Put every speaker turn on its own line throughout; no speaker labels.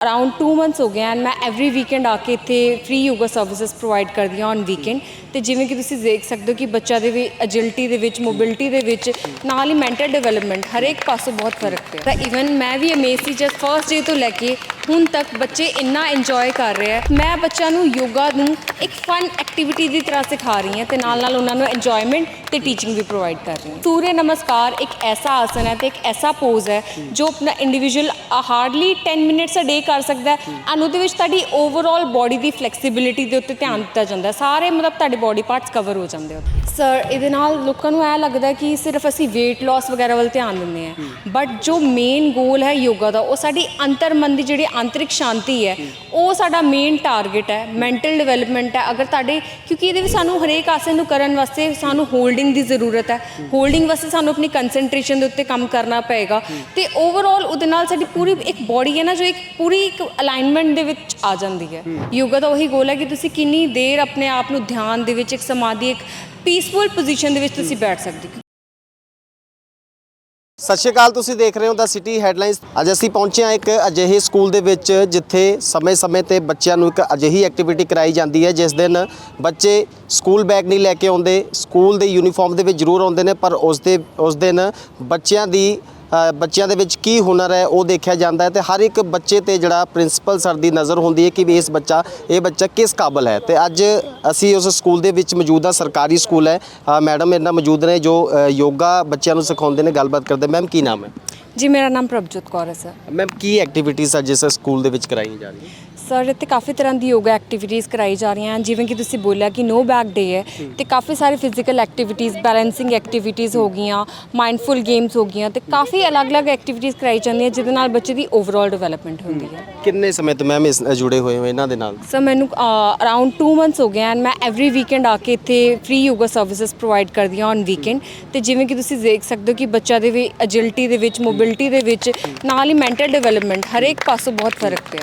Around 2 months ਹੋ ਗਏ and ਮੈਂ ਐਵਰੀ ਵੀਕਐਂਡ ਆ ਕੇ ਇੱਥੇ ਫ੍ਰੀ ਯੋਗਾ ਸਰਵਿਸਿਜ਼ ਪ੍ਰੋਵਾਈਡ ਕਰਦੀ ਹਾਂ ਔਨ ਵੀਕਐਂਡ ਤੇ ਜਿਵੇਂ ਕਿ ਤੁਸੀਂ ਦੇਖ ਸਕਦੇ ਹੋ ਕਿ ਬੱਚਾ ਦੇ ਵੀ ਐਜਿਲਿਟੀ ਦੇ ਵਿੱਚ ਮੋਬਿਲਿਟੀ ਦੇ ਵਿੱਚ, ਨਾਲ ਹੀ ਮੈਂਟਲ ਡਿਵੈਲਪਮੈਂਟ ਹਰੇਕ ਪਾਸੋਂ ਬਹੁਤ ਫ਼ਰਕ ਪਿਆ। ਤਾਂ ਇਵਨ ਮੈਂ ਵੀ ਅਮੇਜ਼ ਸੀ ਜਸਟ ਫਰਸਟ ਡੇ ਤੋਂ ਲੈ ਕੇ ਹੁਣ ਤੱਕ ਬੱਚੇ ਇੰਨਾ ਇੰਜੋਏ ਕਰ ਰਹੇ ਆ। ਮੈਂ ਬੱਚਿਆਂ ਨੂੰ ਯੋਗਾ ਨੂੰ ਇੱਕ ਫਨ ਐਕਟੀਵਿਟੀ ਦੀ ਤਰ੍ਹਾਂ ਸਿਖਾ ਰਹੀ ਹਾਂ ਤੇ ਨਾਲ ਨਾਲ ਉਹਨਾਂ ਨੂੰ ਇੰਜੋਇਮੈਂਟ ਤੇ ਟੀਚਿੰਗ ਵੀ ਪ੍ਰੋਵਾਈਡ ਕਰ ਰਹੀ ਹਾਂ। ਸੂਰਯ ਨਮਸਕਾਰ ਇੱਕ ਐਸਾ ਆਸਨ ਹੈ ਤੇ ਇੱਕ ਐਸਾ ਪੋਜ਼ ਹੈ ਜੋ ਆਪਣਾ individual hardly 10 minutes a day ਕਰ ਸਕਦਾ ਹੈ ਐਂਡ ਉਹਦੇ ਵਿੱਚ ਤੁਹਾਡੀ ਓਵਰਆਲ ਬਾਡੀ ਦੀ ਫਲੈਕਸੀਬਿਲਿਟੀ ਦੇ ਉੱਤੇ ਧਿਆਨ ਦਿੱਤਾ ਜਾਂਦਾ। ਸਾਰੇ ਮਤਲਬ ਤੁਹਾਡੇ ਬਾਡੀ ਪਾਰਟਸ ਕਵਰ ਹੋ ਜਾਂਦੇ ਹੋ ਸਰ ਇਹਦੇ ਨਾਲ ਲੋਕਾਂ ਨੂੰ ਇਹ ਲੱਗਦਾ ਕਿ ਸਿਰਫ ਅਸੀਂ weight loss ਵਗੈਰਾ ਵੱਲ ਧਿਆਨ ਦਿੰਦੇ ਹਾਂ। ਬਟ ਜੋ ਮੇਨ ਗੋਲ ਹੈ ਯੋਗਾ ਦਾ ਉਹ ਸਾਡੀ ਅੰਤਰਮਨ ਦੀ ਜਿਹੜੀ ਆਂਤਰਿਕ ਸ਼ਾਂਤੀ ਹੈ। ਉਹ ਸਾਡਾ ਮੇਨ ਟਾਰਗੇਟ ਹੈ ਮੈਂਟਲ ਡਿਵੈਲਪਮੈਂਟ ਹੈ। ਅਗਰ ਤੁਹਾਡੇ, ਕਿਉਂਕਿ ਇਹਦੇ ਵਿੱਚ ਸਾਨੂੰ ਹਰੇਕ ਆਸਨ ਨੂੰ ਕਰਨ ਵਾਸਤੇ ਸਾਨੂੰ ਹੋਲਡਿੰਗ ਦੀ ਜ਼ਰੂਰਤ ਹੈ। ਹੋਲਡਿੰਗ ਵਾਸਤੇ ਸਾਨੂੰ ਆਪਣੀ ਕਨਸੈਂਟਰੇਸ਼ਨ ਦੇ ਉੱਤੇ ਕੰਮ ਕਰਨਾ ਪਏਗਾ। ਤੇ ਓਵਰਆਲ ਉਹਦੇ ਨਾਲ ਸਾਡੀ ਪੂਰੀ ਇੱਕ ਬਾਡੀ ਹੈ ਨਾ, ਜੋ ਇੱਕ ਪੂਰੀ ਇੱਕ ਅਲਾਈਨਮੈਂਟ ਦੇ ਵਿੱਚ ਆ ਜਾਂਦੀ ਹੈ। ਯੋਗਾ ਦਾ ਉਹੀ ਗੋਲ ਹੈ ਕਿ ਤੁਸੀਂ ਕਿੰਨੀ ਦੇਰ ਆਪਣੇ ਆਪ ਨੂੰ ਧਿਆਨ ਦੇ ਵਿੱਚ, ਇੱਕ ਸਮਾਧੀ, ਇੱਕ ਪੀਸਫੁਲ ਪੋਜੀਸ਼ਨ ਦੇ ਵਿੱਚ ਤੁਸੀਂ ਬੈਠ ਸਕਦੇ ਹੋ।
ਸਤਿ ਸ਼੍ਰੀ ਅਕਾਲ, ਤੁਸੀਂ ਦੇਖ ਰਹੇ ਹੋ ਦਾ ਸਿਟੀ ਹੈਡਲਾਈਨਸ ਅੱਜ ਅਸੀਂ ਪਹੁੰਚੇ ਹਾਂ ਇੱਕ ਅਜਿਹੇ ਸਕੂਲ ਦੇ ਵਿੱਚ, ਜਿੱਥੇ ਸਮੇਂ-ਸਮੇਂ ਤੇ ਬੱਚਿਆਂ ਨੂੰ ਇੱਕ ਅਜਿਹੀ ਐਕਟੀਵਿਟੀ ਕਰਾਈ ਜਾਂਦੀ ਹੈ, ਜਿਸ ਦਿਨ ਬੱਚੇ ਸਕੂਲ ਬੈਗ ਨਹੀਂ ਲੈ ਕੇ ਆਉਂਦੇ, ਸਕੂਲ ਦੇ ਯੂਨੀਫਾਰਮ ਦੇ ਵਿੱਚ ਜ਼ਰੂਰ ਆਉਂਦੇ ਨੇ, ਪਰ ਉਸ ਦੇ, ਉਸ ਦਿਨ ਬੱਚਿਆਂ ਦੀ ਬੱਚਿਆਂ ਦੇ ਵਿੱਚ ਕੀ ਹੁਨਰ ਹੈ ਉਹ ਦੇਖਿਆ ਜਾਂਦਾ ਹੈ ਤੇ ਹਰ ਇੱਕ ਬੱਚੇ ਤੇ ਜਿਹੜਾ ਪ੍ਰਿੰਸੀਪਲ ਸਰ ਦੀ ਨਜ਼ਰ ਹੁੰਦੀ ਹੈ ਕਿ ਵੀ ਇਸ ਬੱਚਾ ਇਹ ਬੱਚਾ ਕਿਸ ਕਾਬਲ ਹੈ। ਤੇ ਅੱਜ ਅਸੀਂ ਉਸ ਸਕੂਲ ਦੇ ਵਿੱਚ ਮੌਜੂਦ ਹਾਂ ਸਰਕਾਰੀ ਸਕੂਲ ਹੈ। ਮੈਡਮ ਮੇਰੇ ਨਾਲ ਮੌਜੂਦ ਨੇ ਜੋ ਯੋਗਾ ਬੱਚਿਆਂ ਨੂੰ ਸਿਖਾਉਂਦੇ ਨੇ ਗੱਲਬਾਤ ਕਰਦੇ। ਮੈਮ ਕੀ ਨਾਮ ਹੈ?
ਜੀ ਮੇਰਾ ਨਾਮ ਪ੍ਰਭਜੋਤ ਕੌਰ ਹੈ ਸਰ
ਮੈਮ ਕੀ ਐਕਟੀਵਿਟੀਜ਼ ਆ ਜਿਸ ਸਕੂਲ ਦੇ ਵਿੱਚ ਕਰਾਈਆਂ ਜਾ ਰਹੀਆਂ?
ਸਰ ਇੱਥੇ ਕਾਫੀ ਤਰ੍ਹਾਂ ਦੀ ਯੋਗਾ ਐਕਟੀਵਿਟੀਜ਼ ਕਰਾਈ ਜਾ ਰਹੀਆਂ ਹਨ। ਜਿਵੇਂ ਕਿ ਤੁਸੀਂ ਬੋਲਿਆ ਕਿ ਨੋ ਬੈਕ ਡੇ ਹੈ ਤੇ ਕਾਫੀ ਸਾਰੇ ਫਿਜ਼ੀਕਲ ਐਕਟੀਵਿਟੀਜ਼ ਬੈਲੈਂਸਿੰਗ ਐਕਟੀਵਿਟੀਜ਼ ਹੋ ਗਈਆਂ ਮਾਈਂਡਫੁਲ ਗੇਮਸ ਹੋ ਗਈਆਂ ਤੇ ਕਾਫੀ ਅਲੱਗ-ਅਲੱਗ ਐਕਟੀਵਿਟੀਜ਼ ਕਰਾਈ ਜਾਂਦੀਆਂ ਜਿਹਦੇ ਨਾਲ ਬੱਚੇ ਦੀ ਓਵਰਆਲ ਡਿਵੈਲਪਮੈਂਟ ਹੁੰਦੀ ਹੈ।
ਕਿੰਨੇ ਸਮੇਂ ਤੋਂ ਮੈਮ ਇਸ ਜੁੜੇ ਹੋਏ ਹੋ ਇਹਨਾਂ ਦੇ ਨਾਲ?
ਸਰ ਮੈਨੂੰ ਅਰਾਊਂਡ 2 ਮੰਥਸ ਹੋ ਗਏ ਐਂਡ ਮੈਂ ਐਵਰੀ ਵੀਕਐਂਡ ਆ ਕੇ ਇੱਥੇ ਫ੍ਰੀ ਯੋਗਾ ਸਰਵਿਸਿਜ਼ ਪ੍ਰੋਵਾਈਡ ਕਰਦੀ ਹਾਂ ਔਨ ਵੀਕਐਂਡ ਤੇ ਜਿਵੇਂ ਕਿ ਤੁਸੀਂ ਦੇਖ ਸਕਦੇ ਹੋ ਕਿ ਬੱਚਾ ਦੇ ਵੀ ਐਜਿਲਿਟੀ ਦੇ ਵਿੱਚ ਮੋਬਿਲਿਟੀ ਦੇ ਵਿੱਚ ਨਾਲ ਹੀ ਮੈਂਟਲ ਡਿਵੈਲਪਮੈਂਟ ਹਰੇਕ ਪਾਸੋਂ ਬਹੁਤ ਫ਼ਰਕ ਪਿਆ।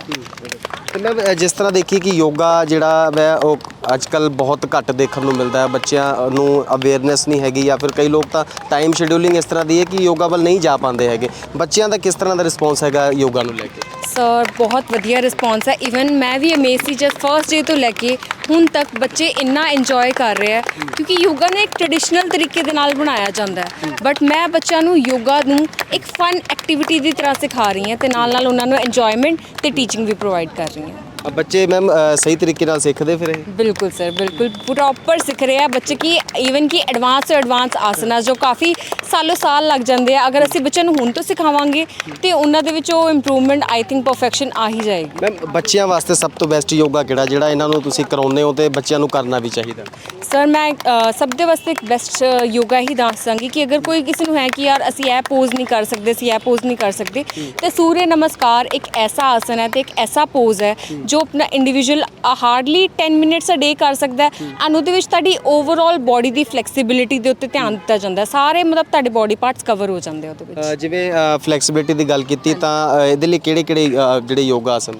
ਤੇ ਅ, ਜਿਸ ਤਰ੍ਹਾਂ ਦੇਖੀ ਕਿ ਯੋਗਾ ਜਿਹੜਾ ਵੈ ਉਹ ਅੱਜ ਅੱਜਕੱਲ ਬਹੁਤ ਘੱਟ ਦੇਖਣ ਨੂੰ ਮਿਲਦਾ ਹੈ। ਬੱਚਿਆਂ ਨੂੰ ਅਵੇਅਰਨੈਸ ਨਹੀਂ ਹੈਗੀ ਜਾਂ ਫਿਰ ਕਈ ਲੋਕ ਤਾਂ ਟਾਈਮ ਸ਼ੈਡਿਊਲਿੰਗ ਇਸ ਤਰ੍ਹਾਂ ਦੀ ਹੈ ਕਿ ਯੋਗਾ ਵੱਲ ਨਹੀਂ ਜਾ ਪਾਉਂਦੇ ਹੈਗੇ। ਬੱਚਿਆਂ ਦਾ ਕਿਸ ਤਰ੍ਹਾਂ ਦਾ ਰਿਸਪੌਂਸ ਹੈਗਾ ਯੋਗਾ ਨੂੰ ਲੈ ਕੇ?
ਸਰ ਬਹੁਤ ਵਧੀਆ ਰਿਸਪੌਂਸ ਹੈ। ਇਵਨ ਮੈਂ ਵੀ ਅਮੇਜ਼ ਸੀ ਜਦ ਫਰਸਟ ਡੇ ਤੋਂ ਲੈ ਕੇ ਹੁਣ ਤੱਕ ਬੱਚੇ ਇੰਨਾ ਇੰਜੋਏ ਕਰ ਰਹੇ ਆ ਕਿਉਂਕਿ ਯੋਗਾ ਨੇ ਇੱਕ ਟ੍ਰੈਡੀਸ਼ਨਲ ਤਰੀਕੇ ਦੇ ਨਾਲ ਬਣਾਇਆ ਜਾਂਦਾ ਹੈ। ਬਟ ਮੈਂ ਬੱਚਿਆਂ ਨੂੰ ਯੋਗਾ ਨੂੰ ਇੱਕ ਫਨ ਐਕਟੀਵਿਟੀ ਦੀ ਤਰ੍ਹਾਂ ਸਿਖਾ ਰਹੀ ਹਾਂ ਤੇ ਨਾਲ ਨਾਲ ਉਹਨਾਂ ਨੂੰ ਇੰਜੋਇਮੈਂਟ ਤੇ ਟੀਚਿੰਗ ਵੀ ਪ੍ਰੋਵਾਈਡ ਕਰ ਰਹੀ ਹਾਂ।
ਅ, ਬੱਚੇ ਮੈਮ ਸਹੀ ਤਰੀਕੇ ਨਾਲ ਸਿੱਖਦੇ ਫਿਰ ਇਹ?
ਬਿਲਕੁਲ ਸਰ ਬਿਲਕੁਲ। ਪ੍ਰੋਪਰ ਸਿੱਖ ਰਹੇ ਆ ਬੱਚੇ ਕੀ ਈਵਨ ਕਿ ਐਡਵਾਂਸ ਤੋਂ ਐਡਵਾਂਸ ਆਸਨਾਸ ਜੋ ਕਾਫੀ ਸਾਲੋ ਸਾਲ ਲੱਗ ਜਾਂਦੇ ਆ। ਅਗਰ ਅਸੀਂ ਬੱਚਿਆਂ ਨੂੰ ਹੁਣ ਤੋਂ ਸਿਖਾਵਾਂਗੇ ਤੇ ਉਹਨਾਂ ਦੇ ਵਿੱਚ ਉਹ ਇੰਪਰੂਵਮੈਂਟ ਆਈ ਥਿੰਕ ਪਰਫੈਕਸ਼ਨ ਆ ਹੀ ਜਾਏਗੀ।
ਮੈਮ ਬੱਚਿਆਂ ਵਾਸਤੇ ਸਭ ਤੋਂ ਬੈਸਟ ਯੋਗਾ ਕਿਹੜਾ? ਜਿਹੜਾ ਇਹਨਾਂ ਨੂੰ ਤੁਸੀਂ ਕਰਾਉਂਦੇ ਹੋ ਤੇ ਬੱਚਿਆਂ ਨੂੰ ਕਰਨਾ ਵੀ ਚਾਹੀਦਾ।
ਸਰ ਮੈਂ ਸਭ ਦੇ ਵਾਸਤੇ ਇੱਕ ਬੈਸਟ ਯੋਗਾ ਹੀ ਦੱਸਾਂਗੀ ਕਿ ਅਗਰ ਕੋਈ ਕਿਸੇ ਨੂੰ ਹੈ ਕਿ ਯਾਰ ਅਸੀਂ ਇਹ ਪੋਜ਼ ਨਹੀਂ ਕਰ ਸਕਦੇ ਅਸੀਂ ਇਹ ਪੋਜ਼ ਨਹੀਂ ਕਰ ਸਕਦੇ ਤੇ ਸੂਰਯ ਨਮਸਕਾਰ ਇੱਕ ਐਸਾ ਆਸਨ ਹੈ ਤੇ ਇੱਕ ਐਸਾ ਪੋਜ਼ ਹੈ ਜੋ ਆਪਣਾ individual hardly 10 minutes a day ਕਰ ਸਕਦਾ ਹੈ ਐਂਡ ਉਹਦੇ ਵਿੱਚ ਤੁਹਾਡੀ ਓਵਰਆਲ ਬਾਡੀ ਦੀ ਫਲੈਕਸੀਬਿਲਿਟੀ ਦੇ ਉੱਤੇ ਧਿਆਨ ਦਿੱਤਾ ਜਾਂਦਾ ਸਾਰੇ ਮਤਲਬ ਤੁਹਾਡੇ ਬਾਡੀ ਪਾਰਟਸ ਕਵਰ ਹੋ ਜਾਂਦੇ ਆ ਉਹਦੇ ਵਿੱਚ।
ਜਿਵੇਂ ਫਲੈਕਸੀਬਿਲਿਟੀ ਦੀ ਗੱਲ ਕੀਤੀ ਤਾਂ ਇਹਦੇ ਲਈ ਕਿਹੜੇ ਕਿਹੜੇ ਜਿਹੜੇ ਯੋਗਾ ਆਸਨ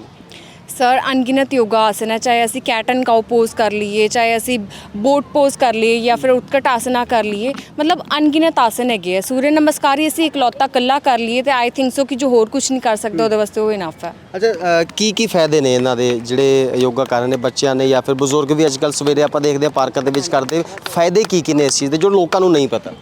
ਸਰ ਅਣਗਿਣਤ ਯੋਗਾ ਆਸਨ ਹੈ ਚਾਹੇ ਅਸੀਂ ਕੈਟ ਐਂਡ ਕਾਉ ਪੋਜ਼ ਕਰ ਲਈਏ ਚਾਹੇ ਅਸੀਂ ਬੋਟ ਪੋਜ਼ ਕਰ ਲਈਏ ਜਾਂ ਫਿਰ ਉਤਕਟ ਆਸਨਾ ਕਰ ਲਈਏ ਮਤਲਬ ਅਣਗਿਣਤ ਆਸਨ ਹੈਗੇ ਆ। ਸੂਰਯ ਨਮਸਕਾਰ ਹੀ ਅਸੀਂ ਇਕਲੌਤਾ ਕੱਲਾ ਕਰ ਲਈਏ ਤੇ ਆਈ ਥਿੰਕ ਸੋ ਕਿ ਜੋ ਹੋਰ ਕੁਝ ਨਹੀਂ ਕਰ ਸਕਦਾ ਉਹਦੇ ਵਾਸਤੇ ਉਹ ਇਨਫ ਹੈ।
ਅੱਛਾ ਅ, ਕੀ ਕੀ ਫਾਇਦੇ ਨੇ ਇਹਨਾਂ ਦੇ ਜਿਹੜੇ ਯੋਗਾ ਕਰ ਰਹੇ ਨੇ ਬੱਚਿਆਂ ਨੇ ਜਾਂ ਫਿਰ ਬਜ਼ੁਰਗ ਵੀ ਅੱਜਕੱਲ ਸਵੇਰੇ ਆਪਾਂ ਦੇਖਦੇ ਆ ਪਾਰਕਾਂ ਦੇ ਵਿੱਚ ਕਰਦੇ ਫਾਇਦੇ ਕੀ ਕੀ ਨੇ ਇਸ ਚੀਜ਼ ਦੇ ਜੋ ਲੋਕਾਂ ਨੂੰ ਨਹੀਂ ਪਤਾ?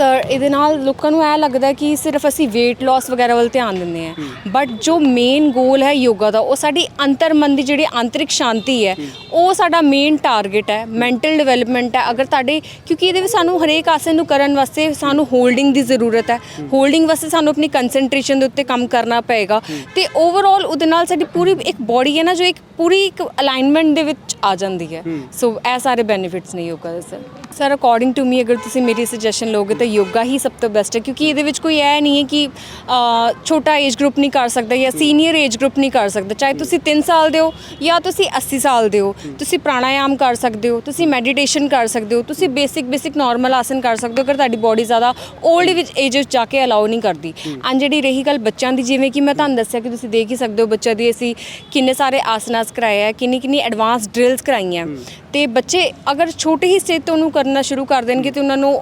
ਇਹਦੇ ਨਾਲ ਲੋਕਾਂ ਨੂੰ ਇਹ ਲੱਗਦਾ ਕਿ ਸਿਰਫ ਅਸੀਂ weight loss ਵਗੈਰਾ ਵੱਲ ਧਿਆਨ ਦਿੰਦੇ ਹਾਂ। ਬਟ ਜੋ ਮੇਨ ਗੋਲ ਹੈ ਯੋਗਾ ਦਾ ਉਹ ਸਾਡੀ ਅੰਤਰਮਨ ਦੀ ਜਿਹੜੀ ਆਂਤਰਿਕ ਸ਼ਾਂਤੀ ਹੈ ਉਹ ਸਾਡਾ ਮੇਨ ਟਾਰਗੇਟ ਹੈ ਮੈਂਟਲ ਡਿਵੈਲਪਮੈਂਟ ਹੈ। ਅਗਰ ਤੁਹਾਡੇ ਕਿਉਂਕਿ ਇਹਦੇ ਵਿੱਚ ਸਾਨੂੰ ਹਰੇਕ ਆਸਨ ਨੂੰ ਕਰਨ ਵਾਸਤੇ ਸਾਨੂੰ ਹੋਲਡਿੰਗ ਦੀ ਜ਼ਰੂਰਤ ਹੈ। ਹੋਲਡਿੰਗ ਵਾਸਤੇ ਸਾਨੂੰ ਆਪਣੀ ਕਨਸੈਂਟਰੇਸ਼ਨ ਦੇ ਉੱਤੇ ਕੰਮ ਕਰਨਾ ਪਏਗਾ। ਤੇ ਓਵਰਆਲ ਉਹਦੇ ਨਾਲ ਸਾਡੀ ਪੂਰੀ ਇੱਕ ਬਾਡੀ ਹੈ ਨਾ ਜੋ ਇੱਕ ਪੂਰੀ ਇੱਕ ਅਲਾਈਨਮੈਂਟ ਦੇ ਵਿੱਚ ਆ ਜਾਂਦੀ ਹੈ। ਸੋ ਇਹ ਸਾਰੇ ਬੈਨੀਫਿਟਸ ਨੇ ਯੋਗਾ ਦੇ sir sir according to me ਅਗਰ ਤੁਸੀਂ ਮੇਰੀ ਸੁਜੈਸ਼ਨ ਲਓਗੇ ਤਾਂ ਯੋਗਾ ਹੀ ਸਭ ਤੋਂ ਬੈਸਟ ਹੈ ਕਿਉਂਕਿ ਇਹਦੇ ਵਿੱਚ ਕੋਈ ਇਹ ਨਹੀਂ ਹੈ ਕਿ ਅ, ਛੋਟਾ ਏਜ ਗਰੁੱਪ ਨਹੀਂ ਕਰ ਸਕਦਾ ਜਾਂ ਸੀਨੀਅਰ ਏਜ ਗਰੁੱਪ ਨਹੀਂ ਕਰ ਸਕਦਾ। ਚਾਹੇ ਤੁਸੀਂ 3 ਸਾਲ ਦੇ ਹੋ ਜਾਂ ਤੁਸੀਂ 80 ਸਾਲ ਦੇ ਹੋ ਤੁਸੀਂ ਪ੍ਰਾਣਾਯਾਮ ਕਰ ਸਕਦੇ ਹੋ ਤੁਸੀਂ ਮੈਡੀਟੇਸ਼ਨ ਕਰ ਸਕਦੇ ਹੋ ਤੁਸੀਂ ਬੇਸਿਕ ਬੇਸਿਕ ਨਾਰਮਲ ਆਸਨ ਕਰ ਸਕਦੇ ਹੋ ਅਗਰ ਤੁਹਾਡੀ ਬਾਡੀ ਜ਼ਿਆਦਾ 올ਡ ਵਿੱਚ ਏਜ ਵਿੱਚ ਜਾ ਕੇ ਅਲਾਉ ਨਹੀਂ ਕਰਦੀ। ਆਂ ਜਿਹੜੀ ਰਹੀ ਗੱਲ ਬੱਚਿਆਂ ਦੀ ਜਿਵੇਂ ਕਿ ਮੈਂ ਤੁਹਾਨੂੰ ਦੱਸਿਆ ਕਿ ਤੁਸੀਂ ਦੇਖ ਹੀ ਸਕਦੇ ਹੋ ਬੱਚਿਆਂ ਦੀ ਅਸੀਂ ਕਿੰਨੇ ਸਾਰੇ ਆਸਨਾਸ ਕਰਾਏ ਆ ਕਿੰਨੀ ਕਿੰਨੀ ਐਡਵਾਂਸ ਡ੍ਰਿਲਸ ਕਰਾਈਆਂ। ਤੇ ਬੱਚੇ ਅਗਰ ਛੋਟੀ ਹੀ ਸਟੇਜ ਤੋਂ ਉਹਨੂੰ ਕਰਨਾ ਸ਼ੁਰੂ ਕਰ ਦੇਣਗੇ ਤੇ ਉਹਨਾਂ ਨੂੰ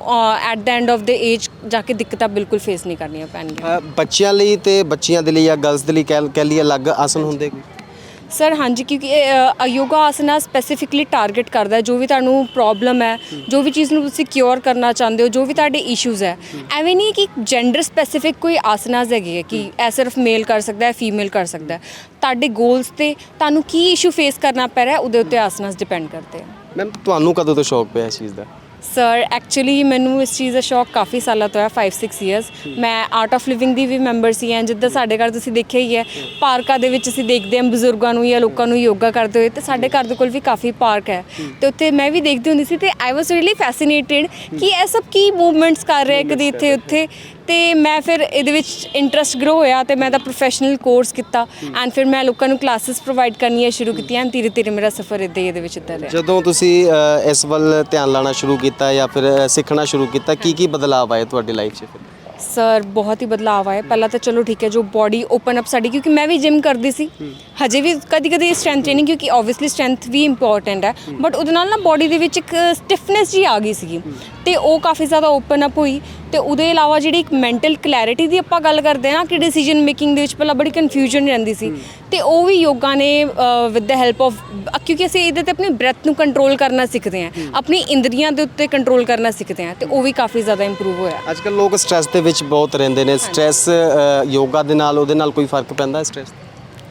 at the end of the age ਜਾ ਕੇ ਦਿੱਕਤਾਂ ਬਿਲਕੁਲ ਫੇਸ ਨਹੀਂ ਕਰਨੀਆਂ ਪੈਣਗੀਆਂ।
ਬੱਚਿਆਂ ਲਈ ਤੇ ਬੱਚੀਆਂ ਦੇ ਲਈ ਜਾਂ ਗਰਲਸ ਦੇ ਲਈ ਕਹਿ ਲਈਏ ਅਲੱਗ ਆਸਨ ਹੁੰਦੇ ਕੋਈ?
ਸਰ ਹਾਂਜੀ ਕਿਉਂਕਿ ਯੋਗਾ ਆਸਨਾ ਸਪੈਸੀਫਿਕਲੀ ਟਾਰਗੇਟ ਕਰਦਾ ਜੋ ਵੀ ਤੁਹਾਨੂੰ ਪ੍ਰੋਬਲਮ ਹੈ ਜੋ ਵੀ ਚੀਜ਼ ਨੂੰ ਤੁਸੀਂ ਕਿਉਰ ਕਰਨਾ ਚਾਹੁੰਦੇ ਹੋ ਜੋ ਵੀ ਤੁਹਾਡੇ ਇਸ਼ੂਜ਼ ਹੈ ਐਵੇਂ ਨਹੀਂ ਕਿ ਜੈਂਡਰ ਸਪੈਸੀਫਿਕ ਕੋਈ ਆਸਨਾਸ ਹੈਗੇ ਹੈ ਕਿ ਇਹ ਸਿਰਫ ਮੇਲ ਕਰ ਸਕਦਾ ਹੈ ਫੀਮੇਲ ਕਰ ਸਕਦਾ ਹੈ। ਤੁਹਾਡੇ ਗੋਲਸ ਤੇ ਤੁਹਾਨੂੰ ਕੀ ਇਸ਼ੂ ਫੇਸ ਕਰਨਾ ਪੈ ਰਿਹਾ ਉਹਦੇ ਉੱਤੇ ਆਸਨਾਸ ਡਿਪੈਂਡ ਕਰਦੇ ਹੈ
ਮੈਮ ਤੁਹਾਨੂੰ ਕਦੋਂ ਤੋਂ ਸ਼ੌਕ ਪਿਆ ਇਸ ਚੀਜ਼ ਦਾ?
ਸਰ ਐਕਚੁਅਲੀ ਮੈਨੂੰ ਇਸ ਚੀਜ਼ ਦਾ ਸ਼ੌਕ ਕਾਫੀ ਸਾਲਾਂ ਤੋਂ ਹੈ 5-6 ਇਅਰਸ ਮੈਂ ਆਰਟ ਆਫ ਲਿਵਿੰਗ ਦੀ ਵੀ ਮੈਂਬਰ ਸੀ ਐਂ ਜਿੱਦਾਂ ਸਾਡੇ ਘਰ ਤੁਸੀਂ ਦੇਖਿਆ ਹੀ ਹੈ, ਪਾਰਕਾਂ ਦੇ ਵਿੱਚ ਅਸੀਂ ਦੇਖਦੇ ਹਾਂ ਬਜ਼ੁਰਗਾਂ ਨੂੰ ਜਾਂ ਲੋਕਾਂ ਨੂੰ ਯੋਗਾ ਕਰਦੇ ਹੋਏ, ਤੇ ਸਾਡੇ ਘਰ ਦੇ ਕੋਲ ਵੀ ਕਾਫੀ ਪਾਰਕ ਹੈ। ਤੇ ਉੱਥੇ ਮੈਂ ਵੀ ਦੇਖਦੀ ਹੁੰਦੀ ਸੀ ਤੇ ਆਈ ਵਾਸ ਰੀਲੀ ਫੈਸੀਨੇਟਿਡ ਕਿ ਇਹ ਸਭ ਕੀ ਮੂਵਮੈਂਟਸ ਕਰ ਰਹੇ ਕਦੇ ਇੱਥੇ, ਉੱਥੇ। ਤੇ ਮੈਂ ਫਿਰ ਇਹਦੇ ਵਿੱਚ ਇੰਟਰਸਟ ਗਰੋ ਹੋਇਆ ਤੇ ਮੈਂ ਦਾ ਪ੍ਰੋਫੈਸ਼ਨਲ ਕੋਰਸ ਕੀਤਾ ਐਂਡ ਫਿਰ ਮੈਂ ਲੋਕਾਂ ਨੂੰ ਕਲਾਸਿਸ ਪ੍ਰੋਵਾਈਡ ਕਰਨੀਆਂ ਸ਼ੁਰੂ ਕੀਤੀਆਂ and ਧੀਰੇ ਧੀਰੇ ਮੇਰਾ ਸਫ਼ਰ ਇੱਦਾਂ ਹੀ ਇਹਦੇ ਵਿੱਚ ਇੱਦਾਂ ਰਿਹਾ।
ਜਦੋਂ ਤੁਸੀਂ ਅ, ਇਸ ਵੱਲ ਧਿਆਨ ਲਾਣਾ ਸ਼ੁਰੂ ਕੀਤਾ ਜਾਂ ਫਿਰ ਅ, ਸਿੱਖਣਾ ਸ਼ੁਰੂ ਕੀਤਾ ਕੀ ਕੀ ਬਦਲਾਅ ਆਏ ਤੁਹਾਡੀ ਲਾਈਫ 'ਚ ਫਿਰ?
ਸਰ ਬਹੁਤ ਹੀ ਬਦਲਾਅ ਆਇਆ। ਪਹਿਲਾਂ ਤਾਂ ਚਲੋ ਠੀਕ ਹੈ ਜੋ ਬਾਡੀ ਓਪਨ ਅਪ ਸਾਡੀ ਕਿਉਂਕਿ ਮੈਂ ਵੀ ਜਿਮ ਕਰਦੀ ਸੀ। ਹਜੇ ਵੀ ਕਦੀ ਕਦੀ ਸਟਰੈਂਥ ਟ੍ਰੇਨਿੰਗ ਕਿਉਂਕਿ ਆਬਵੀਅਸਲੀ ਸਟਰੈਂਥ ਵੀ ਇੰਪੋਰਟੈਂਟ ਹੈ। ਬਟ ਉਹਦੇ ਨਾਲ ਨਾ ਬਾਡੀ ਦੇ ਵਿੱਚ ਇੱਕ ਸਟਿਫਨੈਸ ਜੀ ਆ ਗਈ ਸੀਗੀ। ਤੇ ਉਹ ਕਾਫੀ ਜ਼ਿਆਦਾ ਓਪਨ ਅਪ ਹੋਈ। ਤੇ ਉਹਦੇ ਇਲਾਵਾ ਜਿਹੜੀ ਇੱਕ ਮੈਂਟਲ ਕਲੈਰਿਟੀ ਦੀ ਆਪਾਂ ਗੱਲ ਕਰਦੇ ਹਾਂ ਨਾ ਕਿ ਡਿਸੀਜਨ ਮੇਕਿੰਗ ਦੇ ਵਿੱਚ ਪਹਿਲਾਂ ਬੜੀ ਕਨਫਿਊਜ਼ਨ ਰਹਿੰਦੀ ਸੀ। ਤੇ ਉਹ ਵੀ ਯੋਗਾ ਨੇ ਵਿਦ ਦ ਹੈਲਪ ਆਫ ਕਿਉਂਕਿ ਅਸੀਂ ਇਹਦੇ ਤੇ ਆਪਣੀ ਬ੍ਰੈਥ ਨੂੰ ਕੰਟਰੋਲ ਕਰਨਾ ਸਿੱਖਦੇ ਹਾਂ। ਆਪਣੀ ਇੰਦਰੀਆਂ ਦੇ ਉੱਤੇ ਕੰਟਰੋਲ ਕਰਨਾ ਸਿੱਖਦੇ ਹਾਂ। ਤੇ ਉਹ ਵੀ ਕਾਫੀ ਜ਼ਿਆਦਾ ਇੰਪਰੂਵ ਹੋਇਆ।
ਅੱਜ ਕੱਲ ਲੋਕ ਸਟ੍ਰੈਸ ਦੇ ਵਿੱਚ ਬਹੁਤ ਰਹਿੰਦੇ ਨੇ। ਸਟ੍ਰੈਸ ਯੋਗਾ ਦੇ ਨਾਲ ਉਹਦੇ ਨਾਲ ਕੋਈ ਫ਼ਰਕ ਪੈਂਦਾ ਸਟ੍ਰੈਸ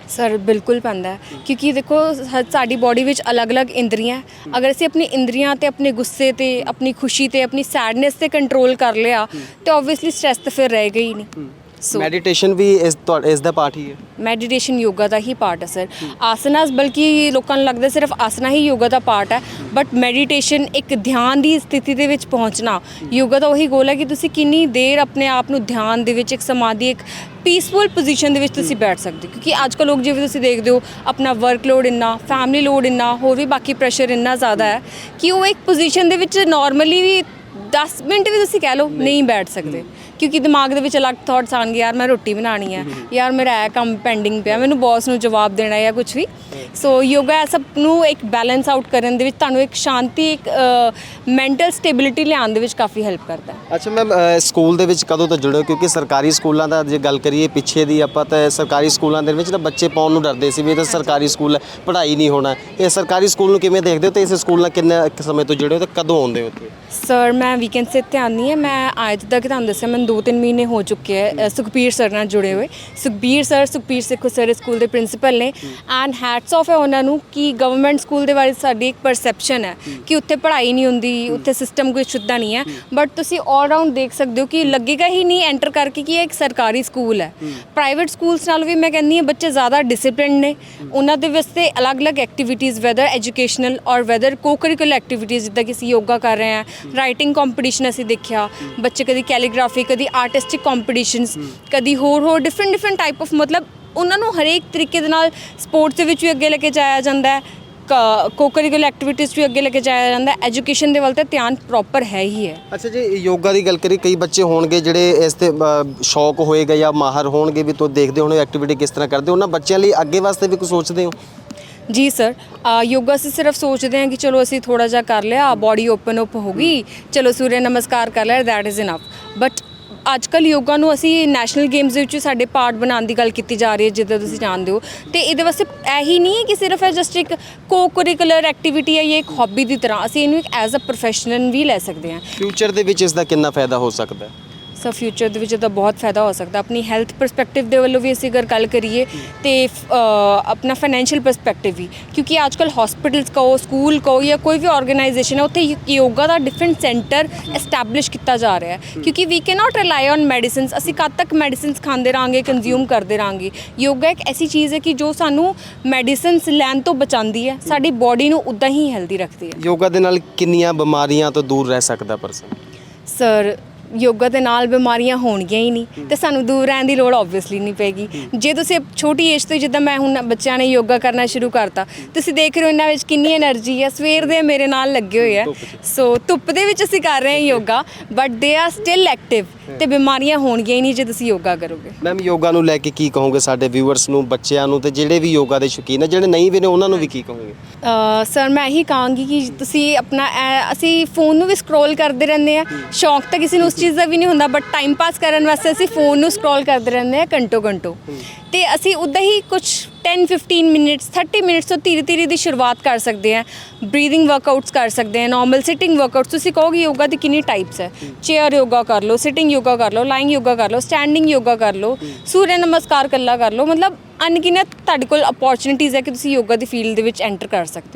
ਸਰ ਬਿਲਕੁਲ ਪੈਂਦਾ ਹੈ। ਕਿਉਂਕਿ ਦੇਖੋ ਹ- ਸਾਡੀ ਬਾਡੀ ਵਿੱਚ ਅਲੱਗ-ਅਲੱਗ ਇੰਦਰੀਆਂ ਹੈ। ਅਗਰ ਅਸੀਂ ਆਪਣੀ ਇੰਦਰੀਆਂ ਤੇ ਆਪਣੇ ਗੁੱਸੇ ਤੇ ਆਪਣੀ ਖੁਸ਼ੀ ਤੇ ਆਪਣੀ ਸੈਡਨੈਸ ਤੇ ਕੰਟਰੋਲ ਕਰ ਲਿਆ ਤੇ ਆਬਵੀਅਸਲੀ ਸਟ੍ਰੈਸ ਤਾਂ ਫਿਰ ਰਹੇਗਾ ਹੀ ਨਹੀਂ। ਸੋ
ਮੈਡੀਟੇਸ਼ਨ ਵੀ ਇਸ ਇਸ ਦਾ ਪਾਰਟ ਹੀ ਹੈ।
ਮੈਡੀਟੇਸ਼ਨ ਯੋਗਾ ਦਾ ਹੀ ਪਾਰਟ ਹੈ ਸਰ ਆਸਨਾਸ ਬਲਕਿ ਲੋਕਾਂ ਨੂੰ ਲੱਗਦਾ ਸਿਰਫ ਆਸਨਾ ਹੀ ਯੋਗਾ ਦਾ ਪਾਰਟ ਹੈ ਬਟ ਮੈਡੀਟੇਸ਼ਨ ਇੱਕ ਧਿਆਨ ਦੀ ਸਥਿਤੀ ਦੇ ਵਿੱਚ ਪਹੁੰਚਣਾ ਯੋਗਾ ਦਾ ਉਹੀ ਗੋਲ ਹੈ ਕਿ ਤੁਸੀਂ ਕਿੰਨੀ ਦੇਰ ਆਪਣੇ ਆਪ ਨੂੰ ਧਿਆਨ ਦੇ ਵਿੱਚ ਇੱਕ ਸਮਾਧੀ ਇੱਕ ਪੀਸਫੁਲ ਪੋਜੀਸ਼ਨ ਦੇ ਵਿੱਚ ਤੁਸੀਂ ਬੈਠ ਸਕਦੇ ਹੋ। ਕਿਉਂਕਿ ਅੱਜ ਕੱਲ੍ਹ ਲੋਕ ਜਿਵੇਂ ਤੁਸੀਂ ਦੇਖਦੇ ਹੋ ਆਪਣਾ ਵਰਕਲੋਡ ਇੰਨਾ ਫੈਮਿਲੀ ਲੋਡ ਇੰਨਾ ਹੋਰ ਵੀ ਬਾਕੀ ਪ੍ਰੈਸ਼ਰ ਇੰਨਾ ਜ਼ਿਆਦਾ ਹੈ ਕਿ ਉਹ ਇੱਕ ਪੋਜੀਸ਼ਨ ਦੇ ਵਿੱਚ ਨਾਰਮਲੀ ਵੀ 10 ਮਿੰਟ ਵੀ ਤੁਸੀਂ ਕਹਿ ਲਓ ਨਹੀਂ ਬੈਠ ਸਕਦੇ। ਕਿਉਂਕਿ ਦਿਮਾਗ ਦੇ ਵਿੱਚ ਅਲੱਗ ਥਾਟਸ ਆਣਗੇ ਯਾਰ ਮੈਂ ਰੋਟੀ ਬਣਾਣੀ ਹੈ। ਯਾਰ ਮੇਰਾ ਇਹ ਕੰਮ ਪੈਂਡਿੰਗ ਪਿਆ ਮੈਨੂੰ ਬੌਸ ਨੂੰ ਜਵਾਬ ਦੇਣਾ ਹੈ ਜਾਂ ਕੁਝ ਵੀ। ਸੋ ਯੋਗਾ ਸਭ ਨੂੰ ਇੱਕ ਬੈਲੈਂਸ ਆਊਟ ਕਰਨ ਦੇ ਵਿੱਚ ਤੁਹਾਨੂੰ ਇੱਕ ਸ਼ਾਂਤੀ ਇੱਕ ਮੈਂਟਲ ਸਟੇਬਿਲਿਟੀ ਲਿਆਉਣ ਦੇ ਵਿੱਚ ਕਾਫੀ ਹੈਲਪ ਕਰਦਾ ਹੈ।
ਅੱਛਾ ਮੈਮ ਸਕੂਲ ਦੇ ਵਿੱਚ ਕਦੋਂ ਤੋਂ ਜੁੜੇ ਕਿਉਂਕਿ ਸਰਕਾਰੀ ਸਕੂਲਾਂ ਦਾ ਜੇ ਗੱਲ ਕਰੀਏ ਪਿੱਛੇ ਦੀ ਆਪਾਂ ਤਾਂ ਸਰਕਾਰੀ ਸਕੂਲਾਂ ਦੇ ਵਿੱਚ ਨਾ ਬੱਚੇ ਪਾਉਣ ਨੂੰ ਡਰਦੇ ਸੀ ਵੀ ਇਹ ਤਾਂ ਸਰਕਾਰੀ ਸਕੂਲ ਹੈ ਪੜ੍ਹਾਈ ਨਹੀਂ ਹੋਣਾ। ਇਹ ਸਰਕਾਰੀ ਸਕੂਲ ਨੂੰ ਕਿਵੇਂ ਦੇਖਦੇ ਹੋ ਤੇ ਇਸ ਸਕੂਲ ਨਾਲ ਕਿੰਨੇ ਸਮੇਂ ਤੋਂ ਜੁੜੇ ਹੋ ਤੇ ਕਦੋਂ ਆਉਂਦੇ ਹੋ ਇੱਥੇ
ਸਰ ਮੈਂ ਵੀਕਐਂਡ ਸੇ ਧਿਆਨ ਨਹੀਂ ਹੈ। ਮੈਂ ਅੱਜ ਤੱਕ ਤੁਹਾਨੂੰ ਦੱਸਿਆ ਮੈਨੂੰ 2-3 ਮਹੀਨੇ ਹੋ ਚੁੱਕੇ ਹੈ ਸੁਖਬੀਰ ਸਰ ਨਾਲ ਜੁੜੇ ਹੋਏ। ਸੁਖਬੀਰ ਸਰ, ਸੁਖਬੀਰ ਸਿੱਖੋ ਸਰ ਸਕੂਲ ਦੇ ਪ੍ਰਿੰਸੀਪਲ ਨੇ ਐਂਡ ਹੈਟਸ ਆਫ ਹੈ ਉਹਨਾਂ ਨੂੰ ਕਿ ਗਵਰਨਮੈਂਟ ਸਕੂਲ ਦੇ ਬਾਰੇ ਸਾਡੀ ਇੱਕ ਪਰਸੈਪਸ਼ਨ ਹੈ ਕਿ ਉੱਥੇ ਪੜ੍ਹਾਈ ਨਹੀਂ ਹੁੰਦੀ, ਉੱਥੇ ਸਿਸਟਮ ਕੋਈ ਸ਼ੁੱਧਾ ਨਹੀਂ ਹੈ। ਬਟ ਤੁਸੀਂ ਆਲ ਰਾਊਂਡ ਦੇਖ ਸਕਦੇ ਹੋ ਕਿ ਲੱਗੇਗਾ ਹੀ ਨਹੀਂ ਐਂਟਰ ਕਰਕੇ ਕਿ ਇਹ ਇੱਕ ਸਰਕਾਰੀ ਸਕੂਲ ਹੈ। ਪ੍ਰਾਈਵੇਟ ਸਕੂਲਸ ਨਾਲ ਵੀ ਮੈਂ ਕਹਿੰਦੀ ਹਾਂ ਬੱਚੇ ਜ਼ਿਆਦਾ ਡਿਸਪਲਿਨਡ ਨੇ। ਉਹਨਾਂ ਦੇ ਵਾਸਤੇ ਅਲੱਗ-ਅਲੱਗ ਐਕਟੀਵਿਟੀਜ਼ ਵੈਦਰ ਐਜੂਕੇਸ਼ਨਲ ਔਰ ਵੈਦਰ ਕੋ-ਕਰਿਕੂਲਰ ਐਕਟੀਵਿਟੀਜ਼ ਜਿੱਦਾਂ ਕਿ ਅਸੀਂ ਯੋਗਾ ਕਰ ਰਹੇ ਹਾਂ ਰਾਈਟਿੰਗ ਕੰਪੀਟੀਸ਼ਨ ਅਸੀਂ ਦੇਖਿਆ, ਬੱਚੇ ਕਦੀ ਕੈਲੀਗ੍ਰਾਫੀ ਕਦੀ ਆਰਟਿਸਟਿਕ ਕੰਪੀਟੀਸ਼ਨਸ ਕਦੀ ਹੋਰ ਹੋਰ ਡਿਫਰੈਂਟ ਡਿਫਰੈਂਟ ਟਾਈਪ ਆਫ ਮਤਲਬ ਉਹਨਾਂ ਨੂੰ ਹਰੇਕ ਤਰੀਕੇ ਦੇ ਨਾਲ ਸਪੋਰਟਸ ਦੇ ਵਿੱਚ ਵੀ ਅੱਗੇ ਲੈ ਕੇ ਜਾਇਆ ਜਾਂਦਾ ਹੈ ਕੋ-ਕਰਿਕੂਲਰ ਐਕਟੀਵਿਟੀਜ਼ ਵੀ ਅੱਗੇ ਲੈ ਕੇ ਜਾਇਆ ਜਾਂਦਾ ਹੈ ਐਜੂਕੇਸ਼ਨ ਦੇ ਵੱਲ ਤੇ ਧਿਆਨ ਪ੍ਰੋਪਰ ਹੈ ਹੀ ਹੈ।
ਅੱਛਾ ਜੀ ਯੋਗਾ ਦੀ ਗੱਲ ਕਰੀ ਕਈ ਬੱਚੇ ਹੋਣਗੇ ਜਿਹੜੇ ਇਸ ਤੇ ਸ਼ੌਕ ਹੋਏਗਾ ਜਾਂ ਮਾਹਰ ਹੋਣਗੇ ਵੀ ਤੋ ਦੇਖਦੇ ਹੋਣੇ ਐਕਟੀਵਿਟੀ ਕਿਸ ਤਰ੍ਹਾਂ ਕਰਦੇ ਹੋ। ਉਹਨਾਂ ਬੱਚਿਆਂ ਲਈ ਅੱਗੇ ਵਾਸਤੇ ਵੀ ਕੁਝ ਸੋਚਦੇ ਹੋ?
ਜੀ ਸਰ ਯੋਗਾ ਅਸੀਂ ਸਿਰਫ ਸੋਚਦੇ ਹਾਂ ਕਿ ਚਲੋ ਅਸੀਂ ਥੋੜਾ ਜਿਹਾ ਕਰ ਲਿਆ ਬਾਡੀ ਓਪਨ ਅਪ ਹੋ ਗਈ ਚਲੋ ਸੂਰਯ ਨਮਸਕਾਰ ਕਰ ਲਿਆ ਦੈਟ ਇਜ਼ ਇਨਫ ਬਟ ਅੱਜ ਕੱਲ ਯੋਗਾ ਨੂੰ ਅਸੀਂ ਨੈਸ਼ਨਲ ਗੇਮਸ ਦੇ ਵਿੱਚ ਵੀ ਸਾਡੇ ਪਾਰਟ ਬਣਾਉਣ ਦੀ ਗੱਲ ਕੀਤੀ ਜਾ ਰਹੀ ਹੈ, ਜਿੱਦਾਂ ਤੁਸੀਂ ਜਾਣਦੇ ਹੋ। ਤੇ ਇਹਦੇ ਵਾਸਤੇ ਇਹੀ ਨਹੀਂ ਹੈ ਕਿ ਸਿਰਫ ਹੈ ਜਸਟ ਇੱਕ ਕੋ-ਕਰਿਕੂਲਰ ਐਕਟੀਵਿਟੀ ਹੈ, ਜਾਂ ਇੱਕ ਹੌਬੀ ਦੀ ਤਰ੍ਹਾਂ। ਅਸੀਂ ਇਹਨੂੰ ਇੱਕ ਐਜ਼ ਅ ਪ੍ਰੋਫੈਸ਼ਨਲ ਵੀ ਲੈ ਸਕਦੇ ਹਾਂ।
ਫਿਊਚਰ ਦੇ ਵਿੱਚ ਇਸ ਦਾ ਕਿੰਨਾ ਫਾਇਦਾ ਹੋ ਸਕਦਾ ਹੈ?
ਸੋ ਫਿਊਚਰ ਦੇ ਵਿੱਚ ਤਾਂ ਬਹੁਤ ਫਾਇਦਾ ਹੋ ਸਕਦਾ। ਆਪਣੀ ਹੈਲਥ ਪਰਸਪੈਕਟਿਵ ਦੇ ਵੱਲੋਂ ਵੀ ਅਸੀਂ ਅਗਰ ਗੱਲ ਕਰੀਏ ਤੇ ਆਪਣਾ ਫਾਈਨੈਂਸ਼ੀਅਲ ਪਰਸਪੈਕਟਿਵ ਵੀ। ਕਿਉਂਕਿ ਅੱਜਕੱਲ ਹਸਪੀਟਲਸ ਕਹੋ ਸਕੂਲ ਕਹੋ ਜਾਂ ਕੋਈ ਵੀ ਆਰਗੇਨਾਈਜੇਸ਼ਨ ਹੈ ਉੱਥੇ ਯੋਗਾ ਦਾ ਡਿਫਰੈਂਟ ਸੈਂਟਰ ਐਸਟੈਬਲਿਸ਼ ਕੀਤਾ ਜਾ ਰਿਹਾ ਹੈ। ਕਿਉਂਕਿ we can not rely on medicines ਅਸੀਂ ਕਦ ਤੱਕ ਮੈਡੀਸਿਨਸ ਖਾਂਦੇ ਰਾਂਗੇ ਕੰਜ਼ਿਊਮ ਕਰਦੇ ਰਾਂਗੇ ਯੋਗਾ ਇੱਕ ਐਸੀ ਚੀਜ਼ ਹੈ ਕਿ ਜੋ ਸਾਨੂੰ ਮੈਡੀਸਿਨਸ ਲੈਣ ਤੋਂ ਬਚਾਉਂਦੀ ਹੈ। ਸਾਡੀ ਬਾਡੀ ਨੂੰ ਉਦਾਂ ਹੀ ਹੈਲਦੀ ਰੱਖਦੀ ਹੈ।
ਯੋਗਾ ਦੇ ਨਾਲ ਕਿੰਨੀਆਂ ਬਿਮਾਰੀਆਂ ਤੋਂ ਦੂਰ ਰਹਿ ਸਕਦਾ ਪਰਸਨ
ਸਰ ਯੋਗਾ ਦੇ ਨਾਲ ਬਿਮਾਰੀਆਂ ਹੋਣਗੀਆਂ ਹੀ ਨਹੀਂ ਤੇ ਸਾਨੂੰ ਦੂਰ ਰਹਿਣ ਦੀ ਲੋੜ ਆਬਵੀਅਸਲੀ ਨਹੀਂ ਪੈਗੀ ਜੇ ਤੁਸੀਂ ਛੋਟੀ ਏਜ ਤੋਂ ਜਿੱਦਾਂ ਮੈਂ ਹੁਣ ਬੱਚਿਆਂ ਨੇ ਯੋਗਾ ਕਰਨਾ ਸ਼ੁਰੂ ਕਰਤਾ ਤੁਸੀਂ ਦੇਖ ਰਹੇ ਹੋ ਇਹਨਾਂ ਵਿੱਚ ਕਿੰਨੀ એનર્ਜੀ ਹੈ ਸਵੇਰ ਦੇ ਮੇਰੇ ਨਾਲ ਲੱਗੇ ਹੋਏ ਆ। ਸੋ ਧੁੱਪ ਦੇ ਵਿੱਚ ਅਸੀਂ ਕਰ ਰਹੇ ਹਾਂ yoga but they are still active ਤੇ ਬਿਮਾਰੀਆਂ ਹੋਣਗੀਆਂ ਹੀ ਨਹੀਂ ਜੇ ਤੁਸੀਂ ਯੋਗਾ ਕਰੋਗੇ।
ਮੈਮ ਯੋਗਾ ਨੂੰ ਲੈ ਕੇ ਕੀ ਕਹੋਗੇ ਸਾਡੇ ਵਿਊਅਰਸ ਨੂੰ ਬੱਚਿਆਂ ਨੂੰ ਤੇ ਜਿਹੜੇ ਵੀ ਯੋਗਾ ਦੇ ਸ਼ੌਕੀਨ ਆ ਜਿਹੜੇ ਨਹੀਂ ਵੀ ਨੇ ਉਹਨਾਂ ਨੂੰ ਵੀ ਕੀ ਕਹੋਗੇ?
ਸਰ ਮੈਂ ਇਹੀ ਕਹਾਂਗੀ ਕਿ ਤੁਸੀਂ ਆਪਣਾ ਅਸੀਂ ਫੋਨ ਨੂੰ ਵੀ ਸਕਰੋਲ ਕਰਦੇ ਰਹਿੰਦੇ ਆ ਸ਼ੌਂਕ ਤਾਂ ਕਿਸੇ ਨੂੰ ਉਸ ਚੀਜ਼ ਦਾ ਵੀ ਨਹੀਂ ਹੁੰਦਾ ਬਟ ਟਾਈਮ ਪਾਸ ਕਰਨ ਵਾਸਤੇ ਅਸੀਂ ਫੋਨ ਨੂੰ ਸਕਰੋਲ ਕਰਦੇ ਰਹਿੰਦੇ ਆ ਘੰਟੋ ਘੰਟੋ। ਤੇ ਅਸੀਂ ਉਦਾਂ ਹੀ ਕੁਝ 10 15 ਮਿੰਟਸ 30 ਮਿੰਟਸ ਤੋਂ ਧੀਰੇ ਧੀਰੇ ਦੀ ਸ਼ੁਰੂਆਤ ਕਰ ਸਕਦੇ ਆ ਬਰੀਥਿੰਗ ਵਰਕਆਊਟਸ ਕਰ ਸਕਦੇ ਆ ਨਾਰਮਲ ਸਿਟਿੰਗ ਵਰਕਆਊਟਸ ਤੁਸੀਂ ਕਹੋਗੇ ਯੋਗਾ ਦੀ ਕਿੰਨੀ ਟਾਈਪਸ ਹੈ? ਚੇਅਰ ਯੋਗਾ ਕਰ ਲਓ ਸਿਟਿੰਗ ਯੋਗਾ ਕਰ ਲਓ ਲਾਈਂਗ ਯੋਗਾ ਕਰ ਲਓ ਸਟੈਂਡਿੰਗ ਯੋਗਾ ਕਰ ਲਓ, ਸੂਰਯ ਨਮਸਕਾਰ ਕੱਲਾ ਕਰ ਲਓ। ਮਤਲਬ ਅਨਗਿਨਤ ਤੁਹਾਡੇ ਕੋਲ ਅਪੋਰਚੁਨਿਟੀਜ਼ ਹੈ ਕਿ ਤੁਸੀਂ ਯੋਗਾ ਦੀ ਫੀਲਡ ਦੇ ਵਿੱਚ ਐਂਟਰ ਕਰ ਸਕਦੇ ਹੋ।